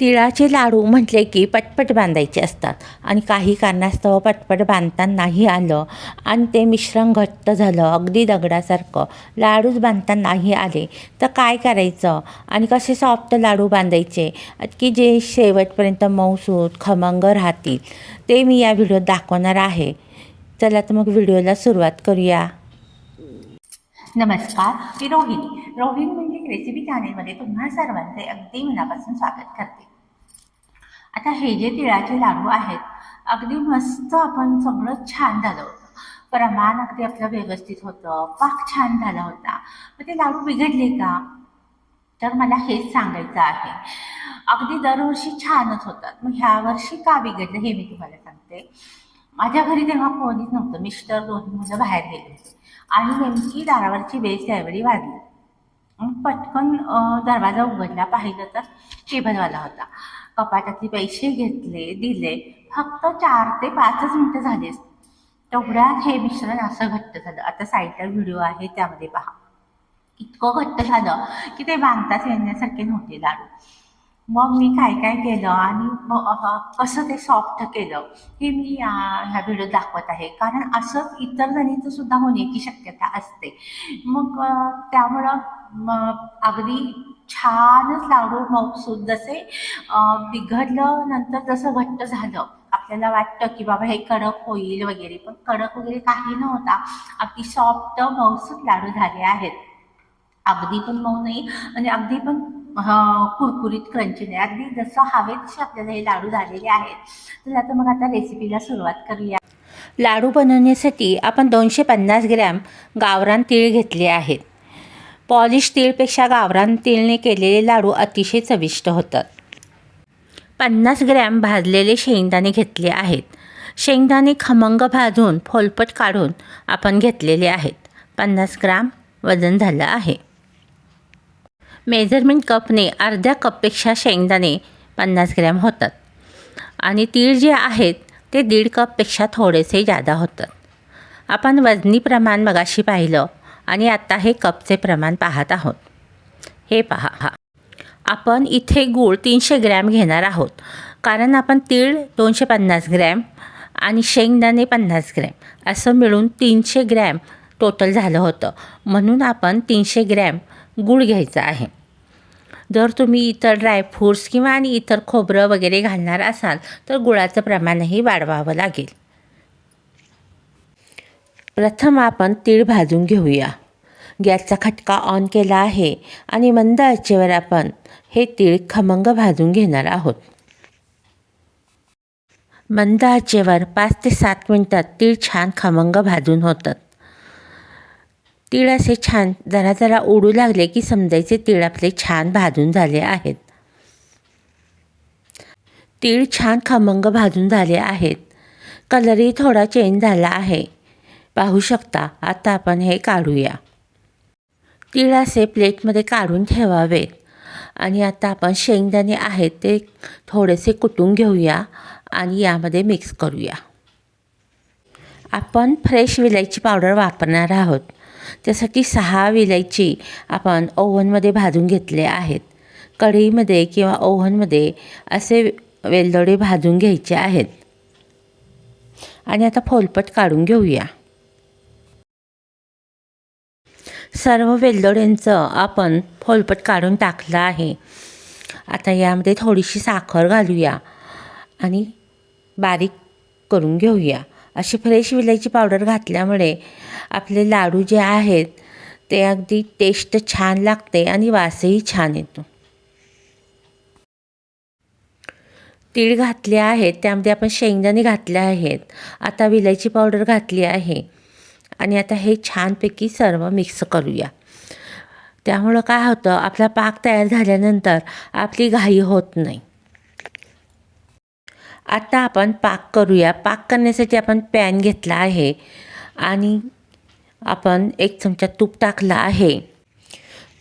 तिळाचे लाडू म्हटले की पटपट बांधायचे असतात. आणि काही कारणास्तव पटपट बांधता नाही आलं आणि ते मिश्रण घट्ट झालं अगदी दगडासारखं. लाडूच बांधता नाही आले. तर काय करायचं? आणि कसे सॉफ्ट लाडू बांधायचे? की जे शेवटपर्यंत मऊसूत खमंग राहतील. ते मी या व्हिडिओत दाखवणार आहे. चला तर मग व्हिडिओला सुरुवात करूया. नमस्कार मी रोहिणी. रोहिणी म्हणजे रेसिपी चॅनेलमध्ये तुम्हा सर्वांचे अगदी मनापासून स्वागत करते. आता हे जे तिळाचे लाडू आहेत अगदी मस्त आपण सगळं छान झालं होतं. प्रमाण अगदी आपलं व्यवस्थित होतं पाक छान झाला होता. मग ते लाडू बिघडले का? तर मला हेच सांगायचं आहे. अगदी दरवर्षी छानच होतात. मग ह्या वर्षी का बिघडलं हे मी तुम्हाला सांगते. माझ्या घरी तेव्हा कोणीच नव्हतं. मिस्टर दोन मुलं बाहेर गेले होते. आणि नेमकी दारावरची बेस त्यावेळी वाढली मग पटकन दरवाजा उघडला पाहिलं तर टेबलवाला होता. कपाटातले पैसे घेतले दिले. फक्त चार ते पाचच मिनटं झाली तेवढ्यात हे मिश्रण असं घट्ट झालं. आता साईडला व्हिडिओ आहे त्यामध्ये पहा. इतकं घट्ट झालं की ते बांधताच येण्यासारखे नव्हते लाडू मग मी काय काय केलं आणि मग कसं ते सॉफ्ट केलं हे मी या ह्या व्हिडिओत दाखवत आहे. कारण असंच इतर जणींचं सुद्धा होण्याची शक्यता असते. मग त्यामुळं मग अगदी छानच लाडू मऊसूद जसे बिघडलं नंतर जसं घट्ट झालं. आपल्याला वाटतं की बाबा हे कडक होईल वगैरे पण कडक वगैरे काही नव्हता. अगदी सॉफ्ट मऊसूद लाडू झाले आहेत. अगदी पण मऊ नाही. आणि अगदी पण कुरकुरीत क्रंची नाही. अगदी जसं हवे तसे आपल्याला हे लाडू झालेले आहेत. तर आता मग आता रेसिपीला सुरुवात करूया. लाडू बनवण्यासाठी आपण दोनशे पन्नास ग्रॅम गावरान तीळ घेतले आहेत पॉलिश तीळपेक्षा गावरान तीळने केलेले लाडू अतिशय चविष्ट होतात. पन्नास ग्रॅम भाजलेले शेंगदाणे घेतले आहेत. शेंगदाणे खमंग भाजून फोलपट काढून आपण घेतलेले आहेत. पन्नास ग्राम वजन झालं आहे. मेजरमेंट कपने अर्ध्या कपपेक्षा शेंगदाणे पन्नास ग्रॅम होतात. आणि तीळ जे आहेत ते दीड कपपेक्षा थोडेसे जादा होतात. आपण वजनी प्रमाण मगाशी पाहिलं आणि आता हे कपचे प्रमाण पाहत आहोत. हे पहा. हा आपण इथे गूळ तीनशे ग्रॅम घेणार आहोत. कारण आपण तीळ दोनशे पन्नास ग्रॅम आणि शेंगदाणे पन्नास ग्रॅम असं मिळून तीनशे ग्रॅम टोटल झालं होतं. म्हणून आपण तीनशे ग्रॅम गूळ घ्यायचा आहे. जर तुम्ही इतर ड्रायफ्रूट्स किंवा आणि इतर खोबरं वगैरे घालणार असाल तर गुळाचं प्रमाणही वाढवावं लागेल. प्रथम आपण तीळ भाजून घेऊया. गॅसचा खटका ऑन केला आहे आणि मंद आचेवर आपण हे तीळ खमंग भाजून घेणार आहोत. मंद आचेवर पाच ते सात मिनटात तीळ छान खमंग भाजून होतात. तीळ असे छान जरा जरा उडू लागले की समजायचे तीळ आपले छान भाजून झाले आहेत. तीळ छान खमंग भाजून झाले आहेत. कलरही थोडा चेंज झाला आहे. पाहू शकता आता आपण हे काढूया. तीळ असे प्लेटमध्ये काढून ठेवावेत. आणि आता आपण शेंगदाणे आहेत ते थोडेसे कुटून घेऊया आणि यामध्ये मिक्स करूया. आपण फ्रेश विलायची पावडर वापरणार आहोत. त्यासाठी सहा विलायची आपण ओव्हनमध्ये भाजून घेतले आहेत. कढईमध्ये किंवा ओव्हनमध्ये असे वेलदोडे भाजून घ्यायचे आहेत. आणि आता फोलपट काढून घेऊया. सर्व वेलदोड्यांचं आपण फोलपट काढून टाकलं आहे. आता यामध्ये थोडीशी साखर घालूया आणि बारीक करून घेऊया. अशी फ्रेश विलायची पावडर घातल्यामुळे आपले लाडू जे आहेत ते अगदी टेस्ट छान लागते आणि वासही छान येतो. तीळ घातले आहेत त्यामध्ये आपण शेंगदाणे घातले आहेत. आता विलायची पावडर घातली आहे. आणि आता हे छानपैकी सर्व मिक्स करूया. त्यामुळं काय होतं आपला पाक तयार झाल्यानंतर आपली घाई होत नाही. आता आपण पाक करूया. पाक करण्यासाठी आपण पॅन घेतला आहे. आणि आपण एक चमचा तूप टाकला आहे.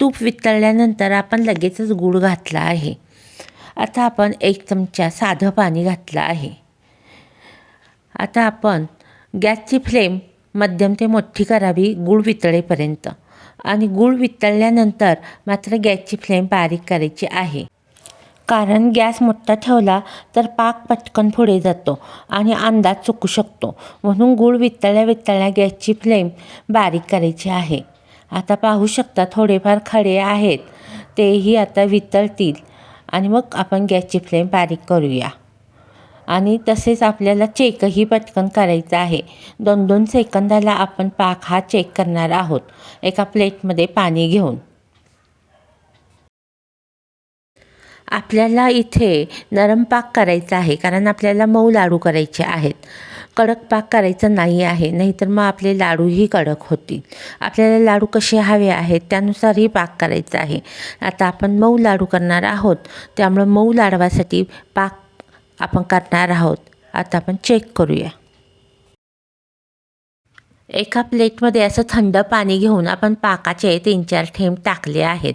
तूप वितळल्यानंतर आपण लगेचच गूळ घातला आहे. आता आपण एक चमचा साधं पाणी घातलं आहे. आता आपण गॅसची फ्लेम मध्यम ते मोठी करावी गूळ वितळेपर्यंत. आणि गूळ वितळल्यानंतर मात्र गॅसची फ्लेम बारीक करायची आहे. कारण गॅस मोठा ठेवला तर पाक पटकन पुढे जातो आणि अंदाज चुकू शकतो. म्हणून गूळ वितळल्या वितळल्या गॅसची फ्लेम बारीक करायची आहे. आता पाहू शकता थोडेफार खडे आहेत. तेही आता वितळतील. आणि मग आपण गॅसची फ्लेम बारीक करूया. आणि तसेच आपल्याला चेकही पटकन करायचा आहे. दोन दोन सेकंदाला आपण पाक हा चेक करणार आहोत. एका प्लेटमध्ये पाणी घेऊन. आपल्याला इथे नरम पाक करायचा आहे कारण आपल्याला मऊ लाडू करायचे आहेत. कडक पाक करायचा नाही आहे नाहीतर मग आपले लाडूही कडक होतील. आपल्याला लाडू कसे हवे आहेत त्यानुसारही पाक करायचा आहे. आता आपण मऊ लाडू करणार आहोत त्यामुळं मऊ लाडवासाठी पाक आपण करणार आहोत. आता आपण चेक करूया. एका प्लेटमध्ये असं थंड पाणी घेऊन आपण पाकाचे तीन चार थेंब टाकले आहेत.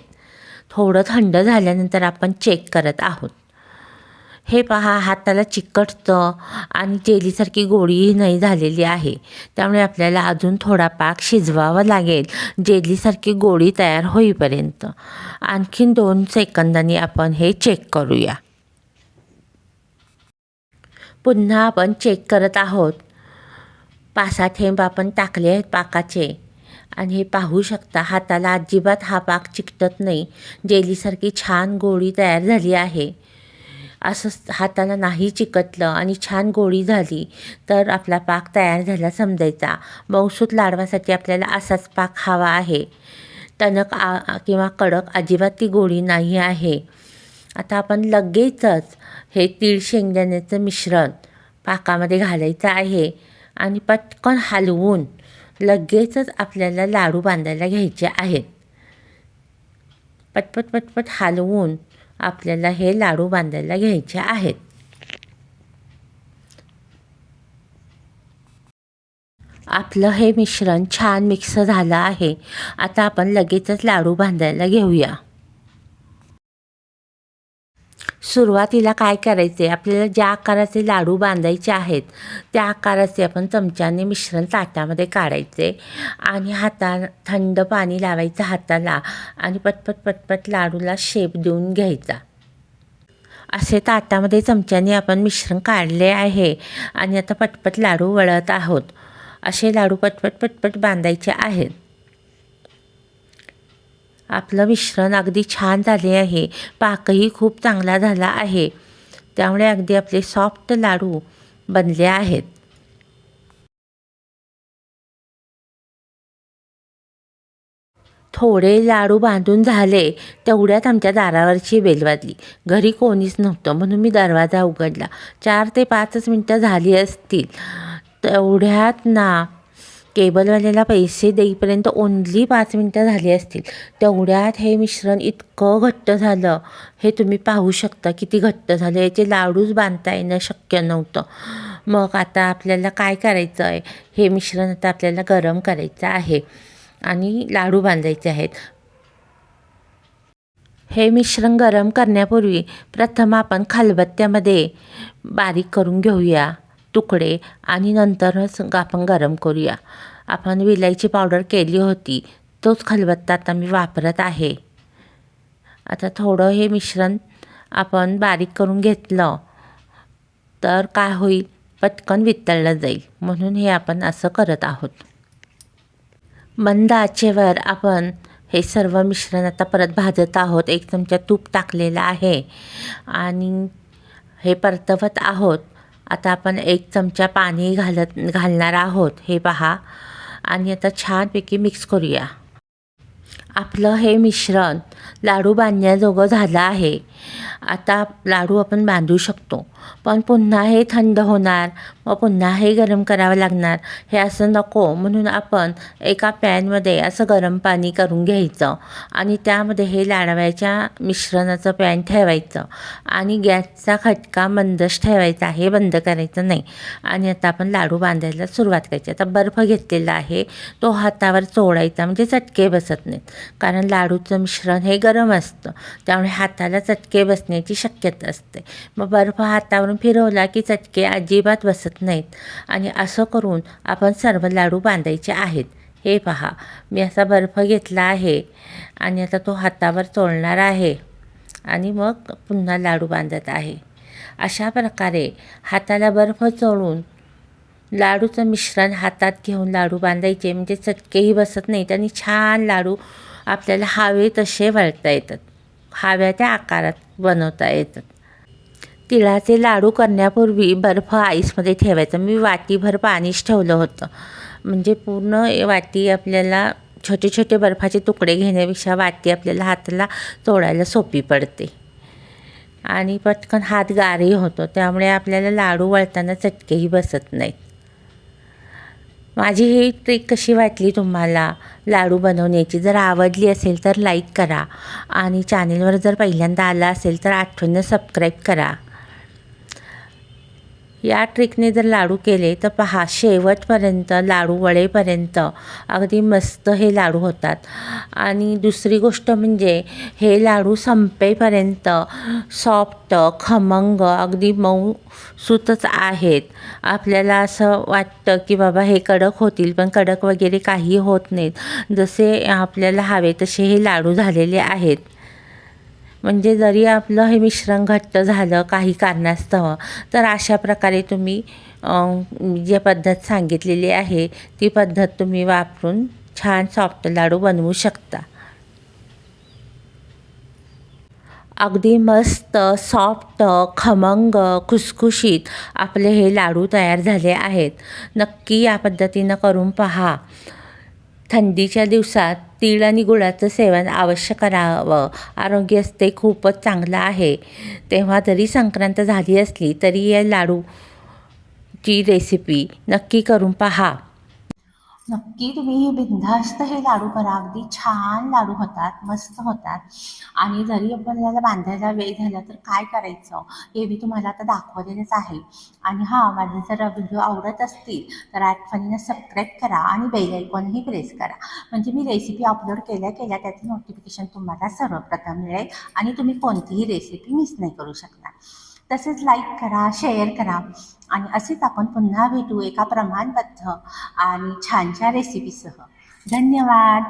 थोडं थंड झाल्यानंतर आपण चेक करत आहोत. हे पहा हाताला चिकटतं आणि जेलीसारखी गोळीही नाही झालेली आहे. त्यामुळे आपल्याला अजून थोडा पाक शिजवावा लागेल. जेलीसारखी गोळी तयार होईपर्यंत. आणखीन दोन सेकंदांनी आपण हे चेक करूया. पुन्हा आपण चेक करत आहोत. पासा थेंब आपण टाकले आहेत पाकाचे. आणि हे पाहू शकता हाताला अजिबात हा पाक चिकटत नाही. जेलीसारखी छान गोळी तयार झाली आहे. असं हाताला नाही चिकटलं आणि छान गोळी झाली तर आपला पाक तयार झाला समजायचा. मौसूत लाडवासाठी आपल्याला असाच पाक हवा आहे. टणक आ किंवा कडक अजिबात ती गोळी नाही आहे. आता आपण लगेचच हे तीळ शेंगदाण्याचं मिश्रण पाकामध्ये घालायचं आहे आणि पटकन हलवून लगेचच आपल्याला लाडू बांधायला घ्यायचे आहेत. पटपट पटपट हलवून आपल्याला हे लाडू बांधायला घ्यायचे आहेत. आपलं हे मिश्रण छान मिक्स झालं आहे. आता आपण लगेचच लाडू बांधायला घेऊया. सुरुवातीला काय करायचे? आपल्याला ज्या आकाराचे लाडू बांधायचे आहेत त्या आकाराचे आपण चमच्याने मिश्रण ताटामध्ये काढायचे आणि हाता थंड पाणी लावायचं हाताला आणि पटपट पटपट लाडूला शेप देऊन घ्यायचा. असे ताटामध्ये चमच्याने आपण मिश्रण काढले आहे आणि आता पटपट लाडू वळत आहोत. असे लाडू पटपट पटपट बांधायचे आहेत. आपलं मिश्रण अगदी छान झाले आहे. पाकही खूप चांगला झाला आहे. त्यामुळे अगदी आपले सॉफ्ट लाडू बनले आहेत. थोडे लाडू बांधून झाले तेवढ्यात आमच्या दारावरची बेल वाजली. घरी कोणीच नव्हतं म्हणून मी दरवाजा उघडला. चार ते पाचच मिनटं झाली असतील. तेवढ्यात ना केबलवाल्याला पैसे देईपर्यंत ओनली पाच मिनटं झाली असतील. तेवढ्यात हे मिश्रण इतकं घट्ट झालं. हे तुम्ही पाहू शकता किती घट्ट झालं. याचे लाडूच बांधता येणं शक्य नव्हतं. मग आता आपल्याला काय करायचं आहे? हे मिश्रण आता आपल्याला गरम करायचं आहे आणि लाडू बांधायचे आहेत. हे मिश्रण गरम करण्यापूर्वी प्रथम आपण खलबत्त्यामध्ये बारीक करून घेऊया. तुकडे आणि नंतरच आपण गरम करूया. आपण विलायची पावडर केली होती तोच खलबत्ता आता मी वापरत आहे. आता थोडं हे मिश्रण आपण बारीक करून घेतलं तर काय होईल? पटकन वितळलं जाईल. म्हणून हे आपण असं करत आहोत. मंद आचेवर आपण हे सर्व मिश्रण आता परत भाजत आहोत. एक चमचा तूप टाकलेला आहे. आणि हे परतवत आहोत. आता आपण एक चमचा पाणी घालत घालणार आहोत. हे पहा. आणि आता छानपैकी मिक्स करूया. आपलं हे मिश्रण लाडू बांधण्याजोगं झालं आहे. आता लाडू आपण बांधू शकतो. पण पुन्हा हे थंड होणार मग पुन्हा हे गरम करावं लागणार हे असं नको म्हणून आपण एका पॅनमध्ये असं गरम पाणी करून घ्यायचं आणि त्यामध्ये हे लाडव्याच्या मिश्रणाचं पॅन ठेवायचं आणि गॅसचा खटका मंदच ठेवायचा हे बंद करायचं नाही. आणि आता आपण लाडू बांधायला सुरुवात करायची. आता बर्फ घेतलेला आहे तो हातावर चोळायचा म्हणजे चटके बसत नाहीत. कारण लाडूचं मिश्रण हे गरम असतं त्यामुळे हाताला चटके बसण्याची शक्यता असते. मग बर्फ हातावरून फिरवला की चटके अजिबात बसत नाहीत. आणि असं करून आपण सर्व लाडू बांधायचे आहेत. हे पहा मी असा बर्फ घेतला आहे आणि आता तो हातावर चोळणार आहे आणि मग पुन्हा लाडू बांधत आहे. अशा प्रकारे हाताला बर्फ चोळून लाडूचं मिश्रण हातात घेऊन लाडू बांधायचे. म्हणजे चटकेही बसत नाहीत आणि छान लाडू आपल्याला हवे तसे वळता येतात. हव्या त्या आकारात बनवता येतात. तिळाचे लाडू करण्यापूर्वी बर्फ आईसमध्ये ठेवायचं. मी वाटीभर पाणीच ठेवलं होतं. म्हणजे पूर्ण वाटी आपल्याला छोटे छोटे बर्फाचे तुकडे घेण्यापेक्षा वाटी आपल्याला हाताला तोडायला सोपी पडते. आणि पटकन हात गारही होतो. त्यामुळे आपल्याला लाडू वळताना चटकेही बसत नाहीत. माझी ही ट्रिक कशी वाटली तुम्हाला? लाडू बनवण्याची जर आवडली असेल तर लाईक करा. आणि चॅनेलवर जर पहिल्यांदा आला असेल तर आठवणीनं सबस्क्राईब करा. या ट्रिकने जर लाडू केले तर पहा शेवटपर्यंत लाडू वळेपर्यंत अगदी मस्त हे लाडू होतात. आणि दुसरी गोष्ट म्हणजे हे लाडू संपेपर्यंत सॉफ्ट खमंग अगदी मऊ सुतच आहेत. आपल्याला असं वाटतं की बाबा हे कडक होतील पण कडक वगैरे काही होत नाहीत. जसे आपल्याला हवे तसे हे लाडू झालेले आहेत. म्हणजे जरी आपलं हे मिश्रण घट्ट झालं काही कारणास्तव तर अशा प्रकारे तुम्ही जे जी पद्धत सांगितलेली आहे ती पद्धत तुम्ही वापरून छान सॉफ्ट लाडू बनवू शकता. अगदी मस्त सॉफ्ट खमंग खुसखुशीत आपले हे लाडू तयार झाले आहेत. नक्की या पद्धतीनं करून पहा. थंडीच्या दिवसात तीळ आणि गुळाचं सेवन अवश्य करावं. आरोग्य ते खूपच चांगलं आहे. तेव्हा जरी संक्रांत झाली असली तरी या लाडूची रेसिपी नक्की करून पहा. नक्की तुम्ही हे बिनधास्त हे लाडू करा. अगदी छान लाडू होतात मस्त होतात. आणि जरी आपल्याला बांधायला वेळ झाला तर काय करायचं? हे मी तुम्हाला आता दाखवलेलंच आहे. आणि हां माझे जर व्हिडिओ आवडत असतील तर आठवणीनं सबस्क्राईब करा आणि बेल आयकॉनही प्रेस करा. म्हणजे मी रेसिपी अपलोड केल्या केल्या त्याचं नोटिफिकेशन तुम्हाला सर्वप्रथम मिळेल आणि तुम्ही कोणतीही रेसिपी मिस नाही करू शकणार. तसेच लाईक करा शेअर करा. आणि असेच आपण पुन्हा भेटू एका प्रमाणबद्ध आणि छानशा रेसिपीसह धन्यवाद.